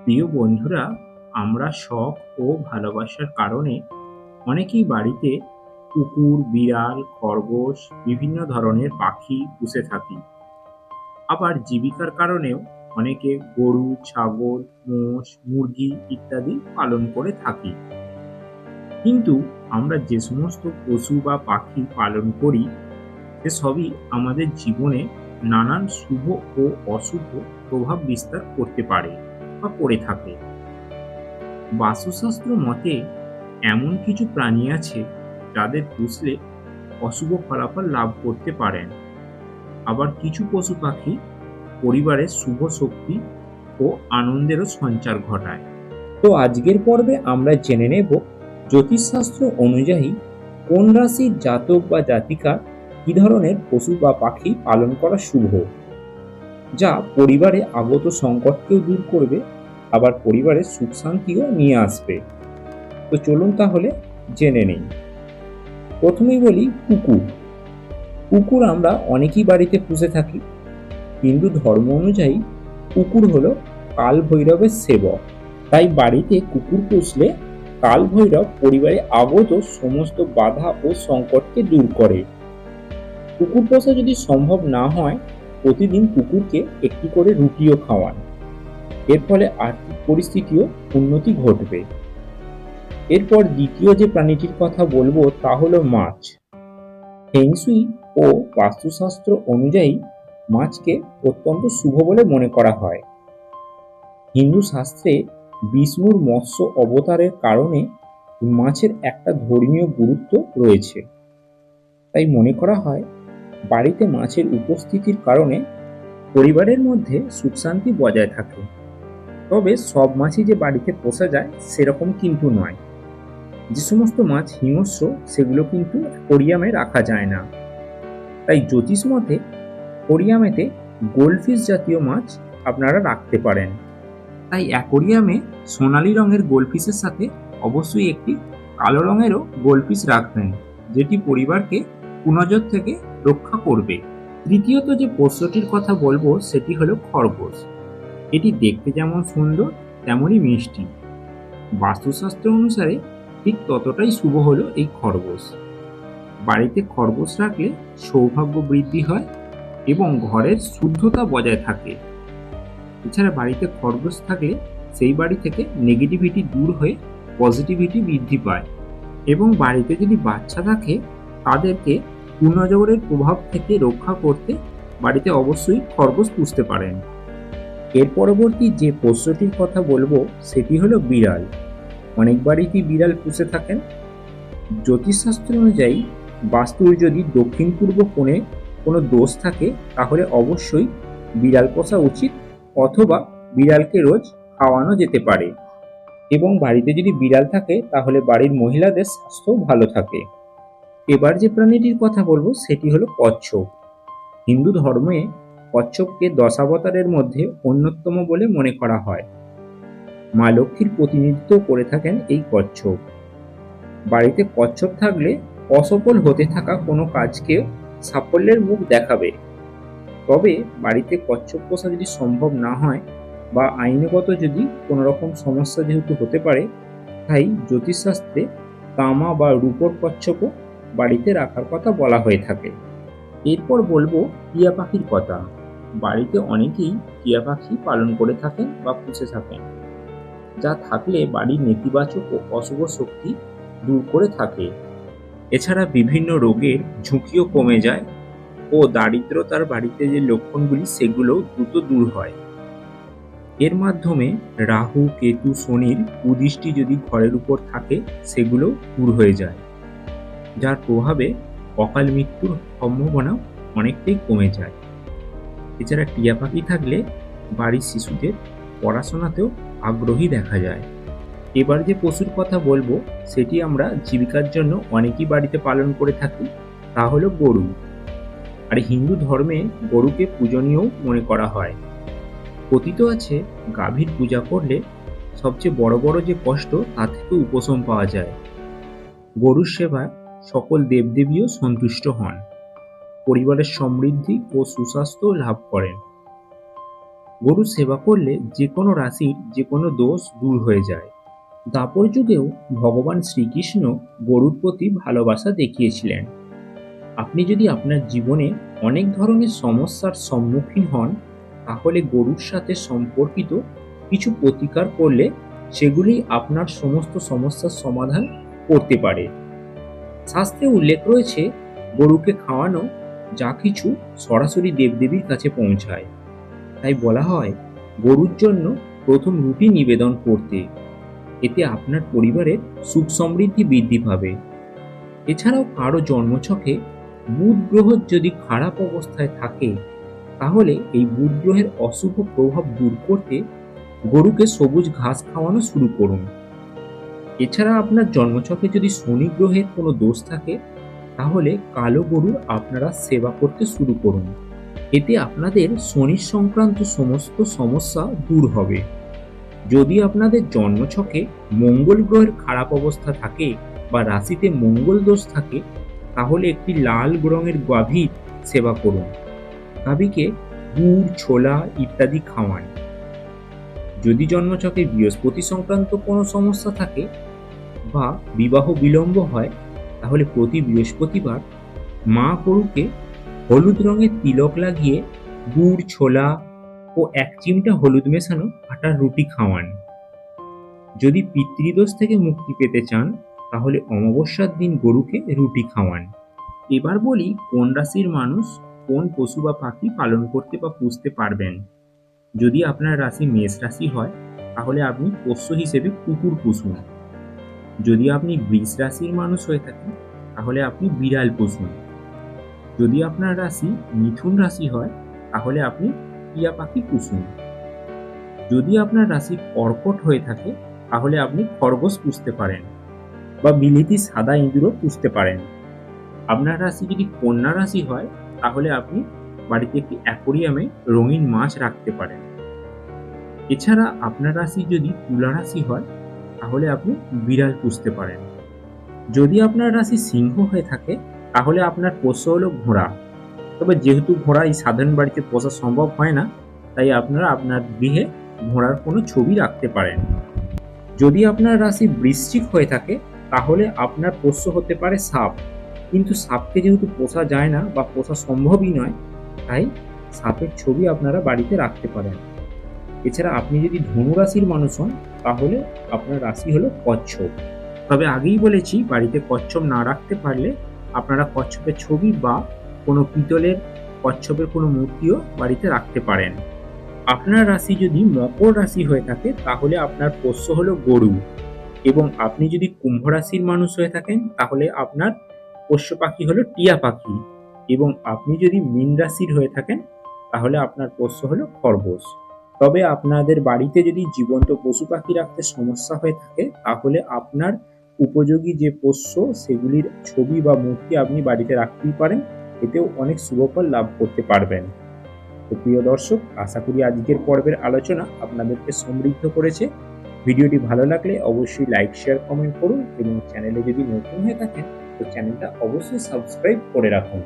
প্রিয় বন্ধুরা, আমরা শখ ও ভালোবাসার কারণে অনেকেই বাড়িতে কুকুর বিড়াল, খরগোশ, বিভিন্ন ধরনের পাখি পুষে থাকি। আবার জীবিকার কারণেও অনেকে গরু, ছাগল, মোষ, মুরগি ইত্যাদি পালন করে থাকি। কিন্তু আমরা যে সমস্ত পশু বা পাখি পালন করি, সে সবই আমাদের জীবনে নানান শুভ ও অশুভ প্রভাব বিস্তার করতে পারে। বা করে থাকে। বাস্তুশাস্ত্র মতে এমন কিছু প্রাণী আছে যাদের পুষলে অশুভ ফলাফল লাভ করতে পারেন। আবার কিছু পশু পাখি পরিবারের শুভ শক্তি ও আনন্দেরও সঞ্চার ঘটায়। তো আজকের পর্বে আমরা জেনে নেব জ্যোতিষশাস্ত্র অনুযায়ী কোন রাশির জাতক বা জাতিকা কি ধরনের পশু বা পাখি পালন করা শুভ? যা পরিবারে আগত সংকটকেও দূর করবে আবার পরিবারের সুখ শান্তিও নিয়ে আসবে। তো চলুন তাহলে জেনে নেই। প্রথমেই বলি কুকুর। কুকুর আমরা অনেকেই বাড়িতে পুষে থাকি হিন্দু ধর্ম অনুযায়ী কুকুর হলো কাল ভৈরবের সেবক। তাই বাড়িতে কুকুর পুষলে কাল ভৈরব পরিবারে আগত সমস্ত বাধা ও সংকটকে দূর করে। কুকুর পোষা যদি সম্ভব না হয়, প্রতিদিন কুকুরকে একটি করে রুটিও খাওয়ান। এর ফলে আর্থিক পরিস্থিতিও উন্নতি ঘটবে। এরপর দ্বিতীয় যে প্রাণীটির কথা বলব তা হলো মাছ। ফেংসুই ও বাস্তুশাস্ত্র অনুযায়ী মাছকে অত্যন্ত শুভ বলে মনে করা হয়। হিন্দু শাস্ত্রে বিষ্ণুর মৎস্য অবতারের কারণে মাছের একটা ধর্মীয় গুরুত্ব রয়েছে। তাই মনে করা হয়, বাড়িতে মাছের উপস্থিতির কারণে পরিবারের মধ্যে সুখ শান্তি বজায় থাকে। তবে সব মাছই যে বাড়িতে পোষা যায় সেরকম কিন্তু নয়। যে সমস্ত মাছ হিংস্র, সেগুলো কিন্তু কোরিয়ামে রাখা যায় না। তাই জ্যোতিষ মতে কোরিয়ামেতে গোল্ডফিশ জাতীয় মাছ আপনারা রাখতে পারেন। তাই অ্যাকোরিয়ামে সোনালি রঙের গোল্ডফিশের সাথে অবশ্যই একটি কালো রঙেরও গোল্ডফিশ রাখবেন, যেটি পরিবারকে কুনজর থেকে রক্ষা করবে। তৃতীয়ত যে পোষ্যটির কথা বলব সেটি হলো খরগোশ। এটি দেখতে যেমন সুন্দর, তেমনই মিষ্টি। বাস্তুশাস্ত্র অনুসারে ঠিক ততটাই শুভ হলো এই খরগোশ। বাড়িতে খরগোশ রাখলে সৌভাগ্য বৃদ্ধি হয় এবং ঘরের শুদ্ধতা বজায় থাকে। এছাড়া বাড়িতে খরগোশ থাকলে সেই বাড়ি থেকে নেগেটিভিটি দূর হয়ে পজিটিভিটি বৃদ্ধি পায় এবং বাড়িতে যদি বাচ্চা থাকে তাদেরকে পূর্ণজগরের প্রভাব থেকে রক্ষা করতে বাড়িতে অবশ্যই খরগোশ পুষতে পারেন। এর পরবর্তী যে পোষ্যটির কথা বলব, সেটি হলো বিড়াল। অনেক বাড়িতেই বিড়াল পুষে থাকেন? জ্যোতিষশাস্ত্র অনুযায়ী, বাস্তুর যদি দক্ষিণ পূর্ব কোণে কোনো দোষ থাকে, তাহলে অবশ্যই বিড়াল পোষা উচিত, অথবা বিড়ালকে রোজ খাওয়ানো যেতে পারে। এবং বাড়িতে যদি বিড়াল থাকে, তাহলে বাড়ির মহিলাদের স্বাস্থ্য ভালো থাকে। এবার যে প্রাণীটির কথা বলব, সেটি হলো কচ্ছপ। হিন্দু ধর্মে কচ্ছপকে দশাবতারের মধ্যে অন্যতম বলে মনে করা হয়। মা লক্ষ্মীর প্রতিনিধিত্ব করে থাকেন এই কচ্ছপ। বাড়িতে কচ্ছপ থাকলে অসফল হতে থাকা কোনো কাজকে সাফল্যের মুখ দেখাবে। তবে বাড়িতে কচ্ছপ পোষা যদি সম্ভব না হয় বা আইনগত যদি কোনো রকম সমস্যা যেহেতু হতে পারে, তাই জ্যোতিষশাস্ত্রে তামা বা রূপর কচ্ছপও বাড়িতে রাখার কথা বলা হয়ে থাকে। এরপর বলব টিয়া পাখির কথা। বাড়িতে অনেকেই টিয়া পাখি পালন করে থাকেন বা পুষে থাকেন, যা থাকলে বাড়ির নেতিবাচক ও অশুভ শক্তি দূর করে থাকে। এছাড়া বিভিন্ন রোগের ঝুঁকিও কমে যায় ও দারিদ্রতার বাড়িতে যে লক্ষণগুলি সেগুলো দ্রুত দূর হয়। এর মাধ্যমে রাহু, কেতু, শনির কুদৃষ্টি যদি ঘরের উপর থাকে, সেগুলো দূর হয়ে যায়, যার প্রভাবে অকাল মৃত্যুর সম্ভাবনা অনেকটাই কমে যায়। এছাড়া টিয়া পাখি থাকলে বাড়ির শিশুদের পড়াশোনাতেও আগ্রহী দেখা যায়। এবার যে পশুর কথা বলব, সেটি আমরা জীবিকার জন্য অনেকেই বাড়িতে পালন করে থাকি, তা হলো গরু। আর হিন্দু ধর্মে গরুকে পূজনীয় মনে করা হয়। কথিত আছে, গাভীর পূজা করলে সবচেয়ে বড় বড় যে কষ্ট, তা থেকে উপশম পাওয়া যায়। গরুর সেবা সকল দেবদেবীও সন্তুষ্ট হন। পরিবারের সমৃদ্ধি ও সুস্বাস্থ্য লাভ করেন। গরু সেবা করলে যে কোনো রাশির যে কোনো দোষ দূর হয়ে যায়। দাপর যুগেও ভগবান শ্রীকৃষ্ণ গরুর প্রতি ভালোবাসা দেখিয়েছিলেন। আপনি যদি আপনার জীবনে অনেক ধরনের সমস্যার সম্মুখীন হন, তাহলে গরুর সাথে সম্পর্কিত কিছু প্রতিকার করলে সেগুলি আপনার সমস্ত সমস্যার সমাধান করতে পারে। শাস্ত্রে উল্লেখ রয়েছে, গরুকে খাওয়ানো যা কিছু সরাসরি দেবদেবীর কাছে পৌঁছায়। তাই বলা হয়, গরুর জন্য প্রথম রুটি নিবেদন করতে। এতে আপনার পরিবারের সুখ সমৃদ্ধি বৃদ্ধি পাবে। এছাড়াও কারও জন্মছকে বুধ গ্রহ যদি খারাপ অবস্থায় থাকে, তাহলে এই বুধ গ্রহের অশুভ প্রভাব দূর করতে গরুকে সবুজ ঘাস খাওয়ানো শুরু করুন। এছাড়া আপনার জন্মছকে যদি শনি গ্রহের কোনো দোষ থাকে তাহলে কালো গরুর আপনারা সেবা করতে শুরু করুন। এতে আপনাদের শনি সংক্রান্ত সমস্ত সমস্যা দূর হবে। যদি আপনাদের জন্মছকে মঙ্গল গ্রহের খারাপ অবস্থা থাকে বা রাশিতে মঙ্গল দোষ থাকে, তাহলে একটি লাল রঙের গাভীর সেবা করুন। গাভীকে গুড়, ছোলা ইত্যাদি খাওয়ান। যদি জন্মছকে বৃহস্পতি সংক্রান্ত কোনো সমস্যা থাকে বা বিবাহ বিলম্ব হয় তাহলে প্রতি বৃহস্পতিবার মা গরুকে হলুদ রঙের তিলক লাগিয়ে গুড়, ছোলা ও এক চিমটা হলুদ মেশানো আটার রুটি খাওয়ান। যদি পিতৃদোষ থেকে মুক্তি পেতে চান, তাহলে অমাবস্যার দিন গরুকে রুটি খাওয়ান। এবার বলি, কোন রাশির মানুষ কোন পশু বা পাখি পালন করতে বা পুষতে পারবেন? যদি আপনার রাশি মেষ রাশি হয়, তাহলে আপনি পোষ্য হিসেবে কুকুর পুষুন। যদি আপনি বৃষ রাশির মানুষ হয়ে থাকেন, তাহলে আপনি বিড়াল পুষুন যদি আপনার রাশি মিথুন রাশি হয়, তাহলে আপনি টিয়া পাখি পুষুন যদি আপনার রাশি কর্কট হয়ে থাকে, তাহলে আপনি খরগোশ পুষতে পারেন বা বিলিতি সাদা ইঁদুরও পুষতে পারেন। আপনার রাশি যদি কন্যা রাশি হয়, তাহলে আপনি বাড়িতে একটি অ্যাকোরিয়ামে রঙিন মাছ রাখতে পারেন। এছাড়া আপনার রাশি যদি তুলা রাশি হয় তাহলে আপনি বিড়াল পুষতে পারেন। যদি আপনার রাশি সিংহ হয়ে থাকে, তাহলে আপনার পোষ্য হলো ঘোড়া। তবে যেহেতু ঘোড়া এই সাধারণ বাড়িতে পোষা সম্ভব হয় না, তাই আপনারা আপনার গৃহে ঘোড়ার কোনো ছবি রাখতে পারেন। যদি আপনার রাশি বৃশ্চিক হয়ে থাকে, তাহলে আপনার পোষ্য হতে পারে সাপ। কিন্তু সাপকে যেহেতু পোষা যায় না বা পোষা সম্ভবই নয়, তাই সাপের ছবি আপনারা বাড়িতে রাখতে পারেন। এছাড়া আপনি যদি ধনু রাশির মানুষ হন, তাহলে আপনার রাশি হলো কচ্ছপ। তবে আগেই বলেছি, বাড়িতে কচ্ছপ না রাখতে পারলে আপনারা কচ্ছপের ছবি বা কোনো পিতলের কচ্ছপের কোনো মূর্তিও বাড়িতে রাখতে পারেন। আপনার রাশি যদি মকর রাশি হয়ে থাকে, তাহলে আপনার পোষ্য হলো গরু। এবং আপনি যদি কুম্ভ রাশির মানুষ হয়ে থাকেন, তাহলে আপনার পোষ্য পাখি হলো টিয়া পাখি। এবং আপনি যদি মীন রাশির হয়ে থাকেন, তাহলে আপনার পোষ্য হলো খরগোশ। তবে আপনাদের বাড়িতে যদি জীবন্ত পশু পাখি রাখতে সমস্যা হয়ে থাকে, তাহলে আপনার উপযোগী যে পোষ্য, সেগুলির ছবি বা মূর্তি আপনি বাড়িতে রাখতেই পারেন। এতেও অনেক শুভফল লাভ করতে পারবেন। তো প্রিয় দর্শক, আশা করি আজকের পর্বের আলোচনা আপনাদেরকে সমৃদ্ধ করেছে। ভিডিওটি ভালো লাগলে অবশ্যই লাইক, শেয়ার, কমেন্ট করুন এবং চ্যানেলে যদি নতুন হয়ে থাকেন, তো চ্যানেলটা অবশ্যই সাবস্ক্রাইব করে রাখুন।